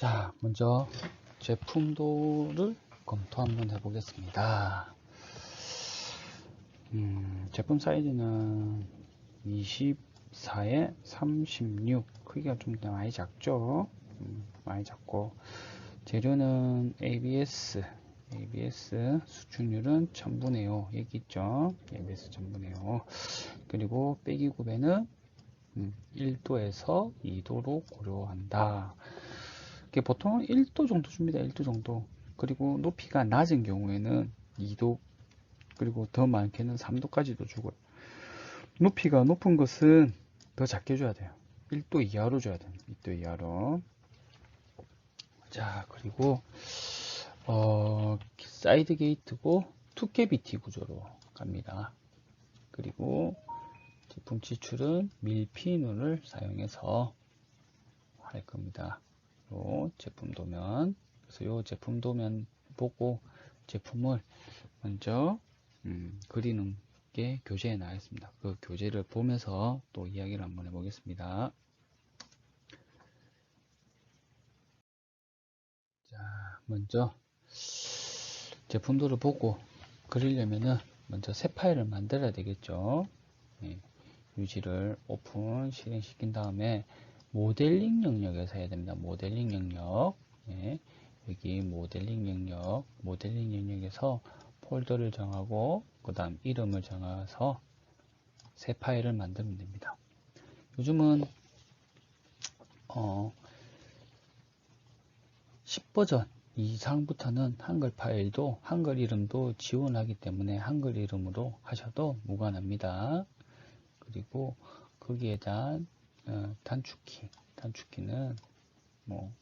자, 먼저 제품도를 검토 한번 해보겠습니다. 음, 제품 사이즈는 24에 36 크기가 좀 많이 작죠? 음, 많이 작고. 재료는 ABS ABS 수축률은 1000분의 5 여기 있죠? ABS 1000분의 5 그리고 빼기 구배는 음, 1도에서 2도로 고려한다 이게 보통 1도 정도 줍니다 1도 정도 그리고 높이가 낮은 경우에는 2도 그리고 더 많게는 3도까지도 주고요. 높이가 높은 것은 더 작게 줘야 돼요. 1도 이하로 줘야 돼요. 1도 이하로. 자, 그리고 어, 사이드 게이트고 투캐비티 구조로 갑니다. 그리고 제품 지출은 밀피눈을 사용해서 할 겁니다. 요 제품 도면 그래서 요 제품 도면 보고 제품을 먼저 음, 그리는 게 교재에 나와 있습니다. 그 교재를 보면서 또 이야기를 한번 해보겠습니다. 자, 먼저 제품도를 보고 그리려면은 먼저 새 파일을 만들어야 되겠죠. 예, 유지를 오픈 실행시킨 다음에 모델링 영역에서 해야 됩니다. 모델링 영역. 예, 여기 모델링 영역, 모델링 영역에서 폴더를 정하고 그 다음 이름을 정해서 새 파일을 만들면 됩니다. 요즘은 어 10버전 이상부터는 한글 파일도 한글 이름도 지원하기 때문에 한글 이름으로 하셔도 무관합니다. 그리고 거기에 대한 어, 단축키 단축키는 뭐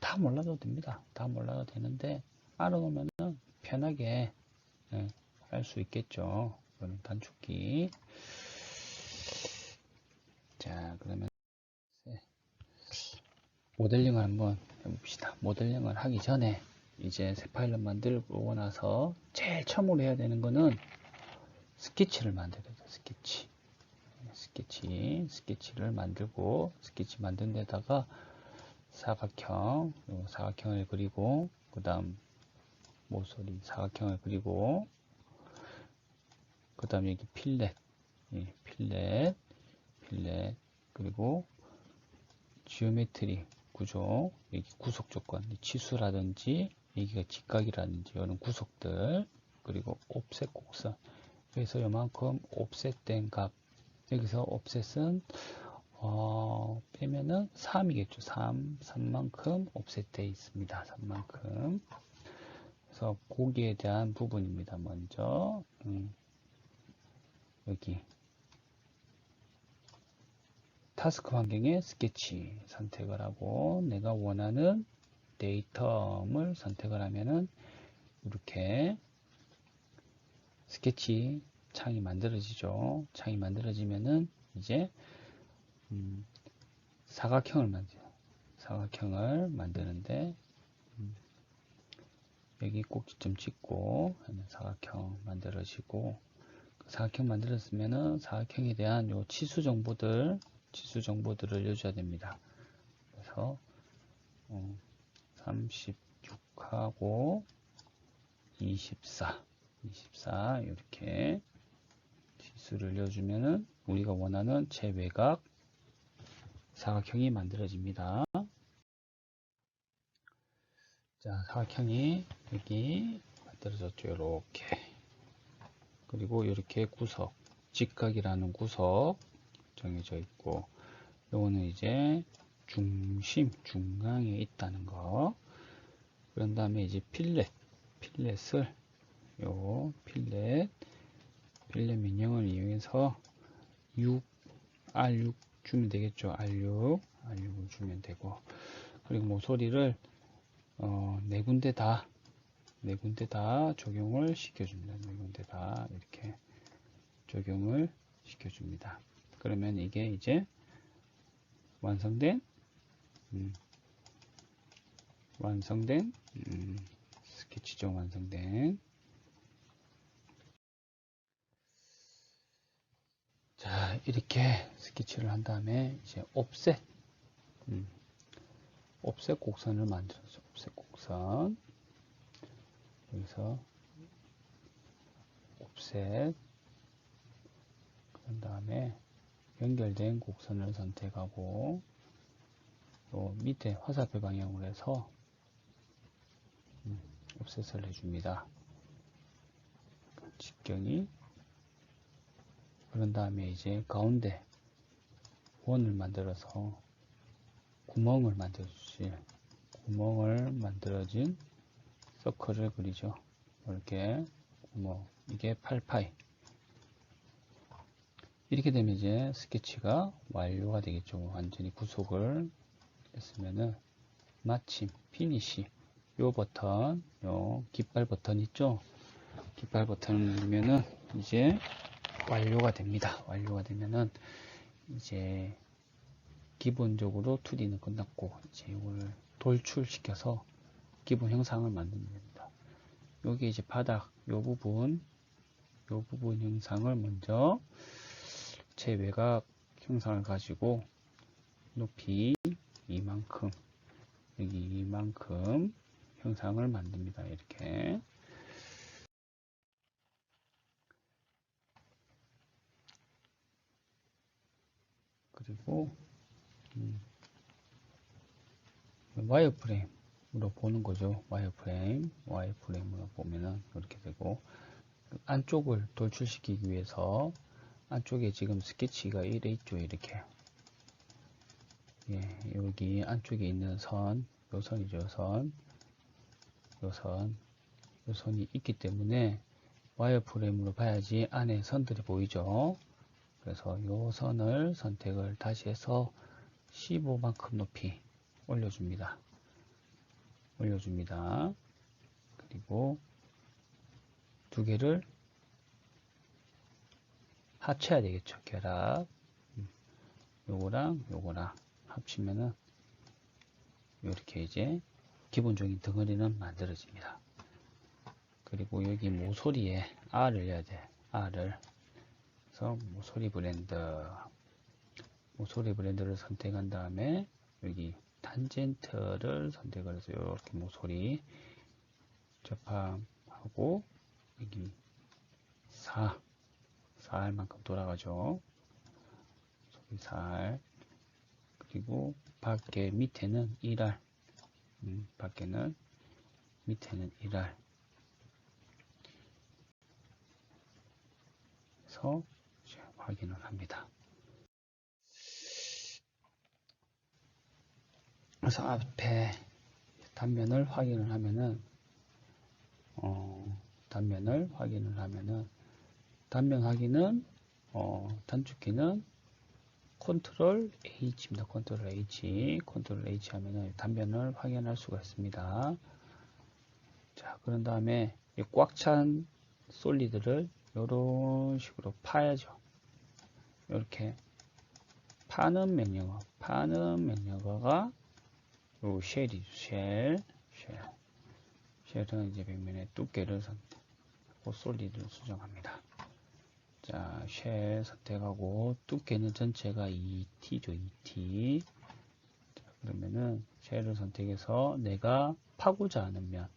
다 몰라도 됩니다. 다 몰라도 되는데 알아놓으면 편하게 네, 할수 있겠죠. 이거는 단축키. 자, 그러면 모델링을 한번 해봅시다. 모델링을 하기 전에 이제 새 파일을 만들고 나서 제일 처음으로 해야 되는 거는 스케치를 만들어야 돼요. 스케치. 스케치, 스케치를 만들고 스케치 만든 데다가 사각형, 사각형을 그리고 그 다음 모서리 사각형을 그리고 그 다음에 여기 필렛 예, 필렛 필렛 그리고 지오메트리 구조 여기 구속 조건 치수라든지 여기가 직각이라든지 이런 구속들 그리고 옵셋 곡선. 그래서 요만큼 옵셋된 값 여기서 옵셋은 어, 빼면은 3이겠죠. 3 3만큼 옵셋되어 있습니다. 3만큼. 그래서 고기에 대한 부분입니다. 먼저. 음, 여기. 타스크 환경에 스케치 선택을 하고 내가 원하는 데이터를 선택을 하면은 이렇게 스케치 창이 만들어지죠. 창이 만들어지면은 이제 음, 사각형을 만들어 사각형을 만드는데 여기 꼭지점 찍고 사각형 만들어지고 그 사각형 만들었으면은 사각형에 대한 요 치수 정보들 치수 정보들을 알려줘야 됩니다. 그래서 어, 36하고 24 24 이렇게 치수를 알려주면은 우리가 원하는 최외곽 사각형이 만들어집니다. 자, 사각형이 여기 만들어졌죠. 이렇게. 그리고 이렇게 구석, 직각이라는 구석 정해져 있고, 요거는 이제 중심, 중앙에 있다는 거. 그런 다음에 이제 필렛, 필렛을, 요 필렛, 필렛 민영을 이용해서 6, R6 주면 되겠죠. R6, R6을 주면 되고, 그리고 모서리를 어, 네 군데 다, 네 군데 다 적용을 시켜줍니다. 네 군데 다 이렇게 적용을 시켜줍니다. 그러면 이게 이제 완성된, 음, 완성된, 음, 스케치죠. 완성된. 자, 이렇게 스케치를 한 다음에 이제 옵셋, 음, 옵셋 곡선을 만들어서 옵셋 곡선. 여기서 옵셋 그런 다음에 연결된 곡선을 선택하고 요 밑에 화살표 방향으로 해서 음, 옵셋을 해줍니다. 직경이 그런 다음에 이제 가운데 원을 만들어서 구멍을 만들어 주실 구멍을 만들어진 서클을 그리죠. 이렇게 구멍 이게 8파이 이렇게 되면 이제 스케치가 완료가 되겠죠. 완전히 구속을 했으면은 마침 피니시 요 버튼 요 깃발 버튼 있죠. 깃발 버튼을 누르면은 이제 완료가 됩니다. 완료가 되면은 이제 기본적으로 2D는 끝났고 이제 이걸 돌출시켜서 기본 형상을 만들면 됩니다. 여기 이제 바닥 요 부분 요 부분 형상을 먼저 제 외곽 형상을 가지고 높이 이만큼 여기 이만큼 형상을 만듭니다. 이렇게 그리고 음, 와이어프레임으로 보는 거죠. 와이어프레임, 와이어프레임으로 보면은 이렇게 되고 안쪽을 돌출시키기 위해서 안쪽에 지금 스케치가 이래 있죠. 이렇게 예, 여기 안쪽에 있는 선, 요 선이죠. 선, 요 선, 요 선이 있기 때문에 와이어프레임으로 봐야지 안에 선들이 보이죠. 그래서 요 선을 선택을 다시 해서 15만큼 높이 올려줍니다. 올려줍니다. 그리고 두 개를 합쳐야 되겠죠. 결합. 음, 요거랑 요거랑 합치면은 이렇게 이제 기본적인 덩어리는 만들어집니다. 그리고 여기 모서리에 R을 해야 돼. R을. 그래서 모서리 브랜드. 모서리 브랜드를 선택한 다음에 여기 탄젠트를 선택을 해서 이렇게 모서리 접합하고 여기 4 4알만큼 돌아가죠. 여기 4알 그리고 밖에 밑에는 1알 음, 밖에는 밑에는 1알 그래서 확인을 합니다. 그래서 앞에 단면을 확인을 하면은 어, 단면을 확인을 하면은 단면 확인은 어, 단축키는 컨트롤 H입니다. 컨트롤 H, 컨트롤 H 하면은 단면을 확인할 수가 있습니다. 자, 그런 다음에 꽉 찬 솔리드를 이런 식으로 파야죠. 이렇게 파는 명령어, 파는 명령어가 요 쉘이죠. 쉘, 쉘. 쉘은 이제 벽면의 두께를 선택하고 솔리드를 수정합니다. 자, 쉘 선택하고 두께는 전체가 2t죠. 2t. 자, 그러면은 쉘을 선택해서 내가 파고자 하는 면,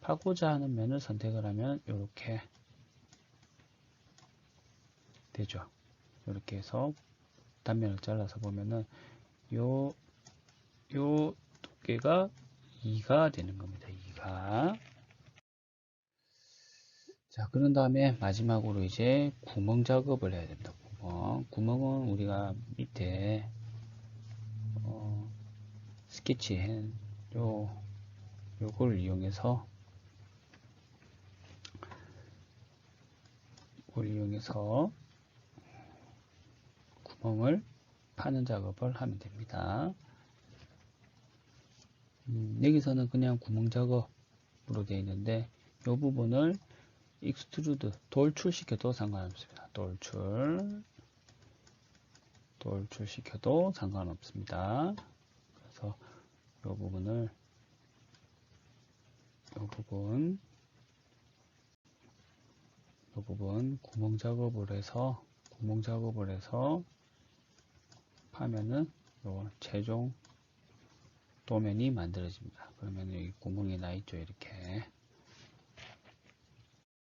파고자 하는 면을 선택을 하면 이렇게 되죠. 이렇게 해서 단면을 잘라서 보면은 요, 요 두께가 2가 되는 겁니다. 2가. 자, 그런 다음에 마지막으로 이제 구멍 작업을 해야 됩니다. 구멍. 구멍은 우리가 밑에 어, 스케치 요 요걸 이용해서 이걸 이용해서 구멍을 파는 작업을 하면 됩니다. 음, 여기서는 그냥 구멍 작업으로 되어 있는데 이 부분을 익스트루드 돌출시켜도 상관없습니다. 돌출 돌출시켜도 상관없습니다. 그래서 이 부분을 이 부분 이 부분 구멍 작업을 해서 구멍 작업을 해서 파면은 요 최종 도면이 만들어집니다. 그러면 여기 구멍이 나 있죠. 이렇게